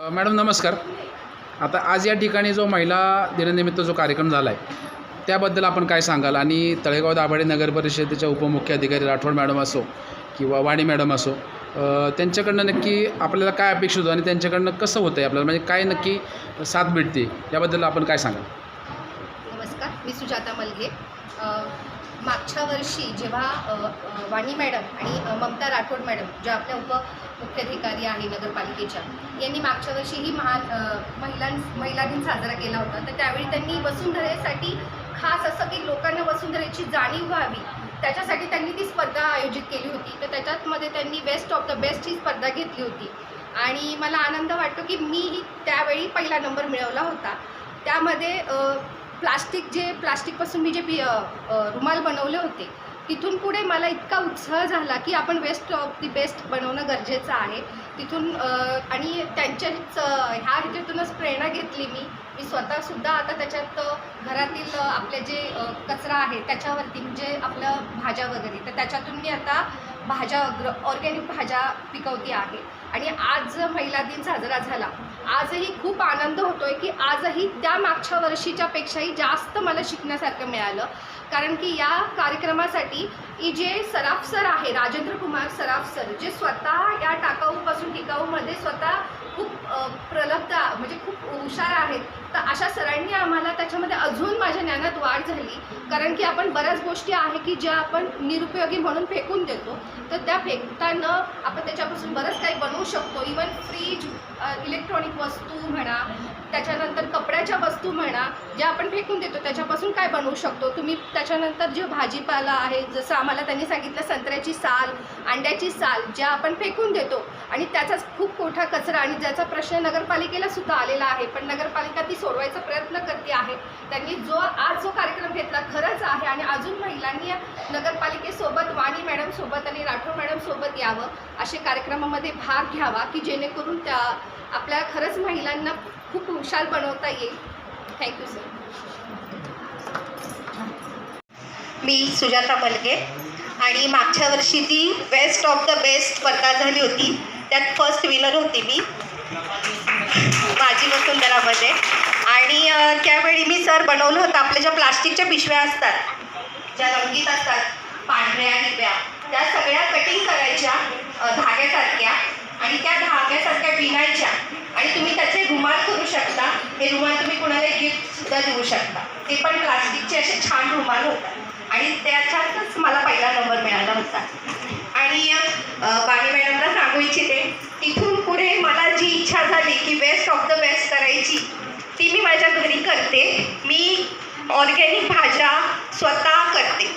Madam नमस्कार. आता आज या ठिकाणी जो महिला दिनानिमित्त जो कार्यक्रम झाला आहे त्याबद्दल आपण काय सांगाल? आणि तळेगाव दाभाडे नगर परिषदेच्या उपमुख्य अधिकारी राठोड मॅडम असो किंवा वाणी मॅडम असो त्यांच्याकडनं नक्की आपल्याला काय अपेक्षित होतं आणि त्यांच्याकडनं कसं होतं आहे आपल्याला? म्हणजे काय नक्की साथ भेटते? याबद्दल आपण काय सांगाल? नमस्कार. मी सुजाता मलगे. मागच्या वर्षी जेव्हा वाणी मॅडम आणि ममता राठोड मॅडम ज्या आपल्या उप मुख्याधिकारी आहे नगरपालिकेच्या यांनी मागच्या वर्षी ही महान महिलां महिला दिन साजरा केला होता. तर त्यावेळी त्यांनी वसुंधरेसाठी खास असं की लोकांना वसुंधरेची जाणीव व्हावी त्याच्यासाठी त्यांनी ती स्पर्धा आयोजित केली होती. तर त्याच्यातमध्ये त्यांनी बेस्ट ऑफ द बेस्ट ही स्पर्धा घेतली होती. आणि मला आनंद वाटतो की मी त्यावेळी पहिला नंबर मिळवला होता. त्यामध्ये प्लास्टिक जे प्लास्टिकपासून मी जे पी रुमाल बनवले होते तिथून पुढे मला इतका उत्साह झाला की आपण वेस्ट ऑफ दी बेस्ट बनवणं गरजेचं आहे. तिथून आणि त्यांच्याच ह्या ह्याच्यातूनच प्रेरणा घेतली मी. मी स्वतःसुद्धा आता त्याच्यात घरातील आपले जे कचरा आहे त्याच्यावरती म्हणजे आपलं भाज्या वगैरे तर त्याच्यातून मी आता भाज्या ऑर्गॅनिक भाज्या पिकवती आहे. आणि आज महिला दिन साजरा झाला. आजही खूप आनंद होतो आहे की आजही त्या मागच्या वर्षीच्यापेक्षाही जास्त मला शिकण्यासारखं मिळालं. कारण की या कार्यक्रमासाठी ही जे सराफ सर आहे राजेंद्र कुमार सराफ सर जे स्वतः या टाकाऊपासून टिकाऊमध्ये स्वतः खूप प्रलब्ध म्हणजे खूप हुशार आहेत. तर अशा सरांनी आम्हाला त्याच्यामध्ये अजून माझ्या ज्ञानात वाढ झाली. कारण की आपण बऱ्याच गोष्टी आहे की ज्या आपण निरुपयोगी म्हणून फेकून देतो. तर त्या फेकताना आपण त्याच्यापासून बरंच काही बनवू शकतो. इवन फ्रीज इलेक्ट्रॉनिक वस्तू म्हणा त्याच्यानंतर कपड्याच्या वस्तू म्हणा ज्या आपण फेकून देतो त्याच्यापासून काय बनवू शकतो? तुम्ही त्याच्यानंतर जे भाजीपाला आहे जसं आम्हाला त्यांनी सांगितलं संत्र्याची साल अंड्याची साल ज्या आपण फेकून देतो. आणि त्याचाच खूप मोठा कचरा आणि ज्याचा प्रश्न नगरपालिकेला सुद्धा आलेला आहे पण नगरपालिका ती सोडवायचा प्रयत्न करते आहे. त्यांनी जो आज जो कार्यक्रम घेतला खरंच आहे आणि अजून महिलांनी नगरपालिकेसोबत वाणी मॅडमसोबत आणि राठोड मॅडमसोबत यावं असे कार्यक्रमामध्ये भाग घ्यावा की जेणेकरून त्या आपल्या खरंच महिलांना खूप हुशार बनवता येईल. थँक्यू सर मी सुजाता मलगे आणि मागच्या वर्षी ती बेस्ट ऑफ द बेस्ट स्पर्धा झाली होती. त्यात फर्स्ट विनर होती मी. माझी वसुंधरामध्ये आणि त्यावेळी मी सर बनवलं होतं. आपल्या ज्या प्लास्टिकच्या पिशव्या असतात ज्या रंगीत असतात पांढऱ्या हिरव्या त्या सगळ्या कटिंग करायच्या धाग्यासारख्या. आणि त्या धाग्यासारख्या विणायच्या. आणि तुम्ही त्याचे रुमाल करू शकता. हे रुमाल तुम्ही कुणाला गिफ्टसुद्धा देऊ शकता. ते पण प्लास्टिकचे असे छान रुमाल होतात. आणि त्याच्यातच मला पहिला नंबर मिळाला होता. आणि बाणी मॅडमला सांगू इच्छिते माझी इच्छा झाली की बेस्ट ऑफ द बेस्ट करायची. ती मी माझ्या घरी करते. मी ऑर्गॅनिक भाज्या स्वतः करते.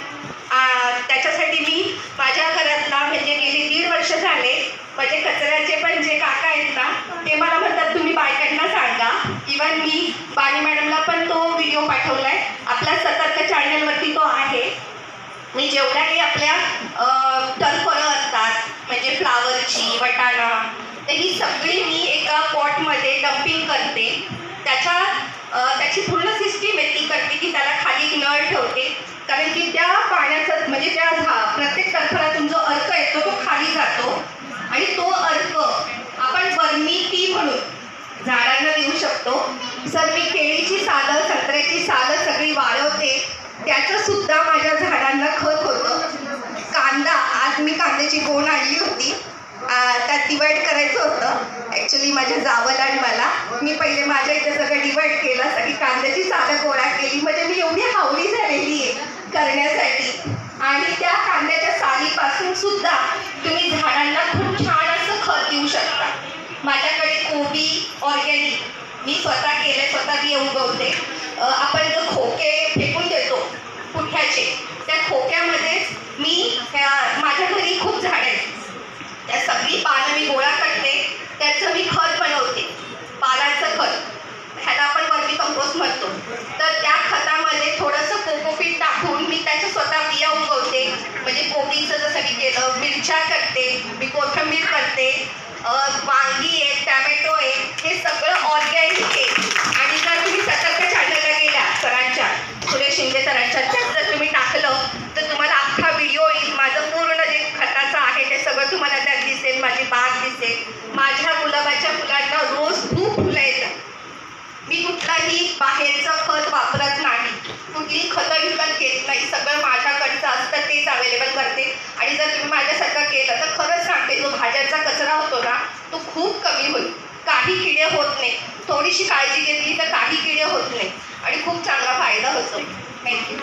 त्याच्यासाठी मी माझ्या घरातला म्हणजे गेली दीड वर्ष झाले. माझे कचऱ्याचे पण जे काका आहेत ना ते मला म्हणतात तुम्ही बायकांना सांगा. इवन मी बाणी मॅडमला पण तो व्हिडिओ पाठवला आहे आपल्या सतर्क चॅनलवरती तो आहे. मी जेवढ्याही आपल्या टरफळं असतात म्हणजे फ्लावरची वटाणा तर ही सगळी मी एका पॉटमध्ये डम्पिंग करते. त्याच्या त्याची पूर्ण सिस्टीम आहे ती करते की त्याला खाली एक नळ ठेवते. कारण की त्या पाण्याचं म्हणजे त्या झा प्रत्येक टरफळातून जो अर्क येतो तो खाली जातो. आणि तो अर्क आपण बर्मी टी म्हणून झाडांना देऊ शकतो. सर मी केळीची सालं संत्र्याची सालं सगळी वाळवते त्याचं सुद्धा माझ्या झाडांना खत होतं. कांदा आज मी कांद्याची गोण आणली होती. त्यात डिवाईड करायचं होतं. ॲक्च्युली माझ्या जावला आणि मला. मी पहिले माझ्या इथं सगळं डिवाईड केलं. सगळी कांद्याची साधं गोळा केली. म्हणजे मी एवढी हावली झालेली आहे करण्यासाठी. आणि त्या कांद्याच्या सालीपासून सुद्धा तुम्ही झाडांना खूप छान असं खत देऊ शकता. माझ्याकडे कोबी ऑर्गॅनिक मी स्वतः केले स्वतः ती उगवते. आपण जो खोके फेकून देतो पुठ्याचे त्या खोक्यामध्ये मिरच्या करते मी कोथंबीर करते वांगी आहे टॅमॅटो आहेत हे सगळं ऑर्गॅनिक आहे. आणि जर तुम्ही सतर्क चॅनलला गेला सरांच्या सुरेश शिंदे सरांच्या त्यात जर तुम्ही टाकलं तर तुम्हाला अख्खा व्हिडिओ येईल. माझं पूर्ण जे खताचं आहे ते सगळं तुम्हाला त्यात दिसेल. माझी बाग दिसेल. माझ्या गुलाबाच्या फुलांना रोज खूप फुलं येतात. मी कुठलाही बाहेरचं खत वापरत नाही. कुठली खतं विकत घेत नाही. सगळं आणि जर तुम्ही माझ्यासारखा केलं तर खरंच सांगते जो भाज्यांचा कचरा होतो ना तो खूप कमी होईल. काही किडे होत नाही. थोडीशी काळजी घेतली तर काही किडे होत नाही. आणि खूप चांगला फायदा होतो. थँक्यू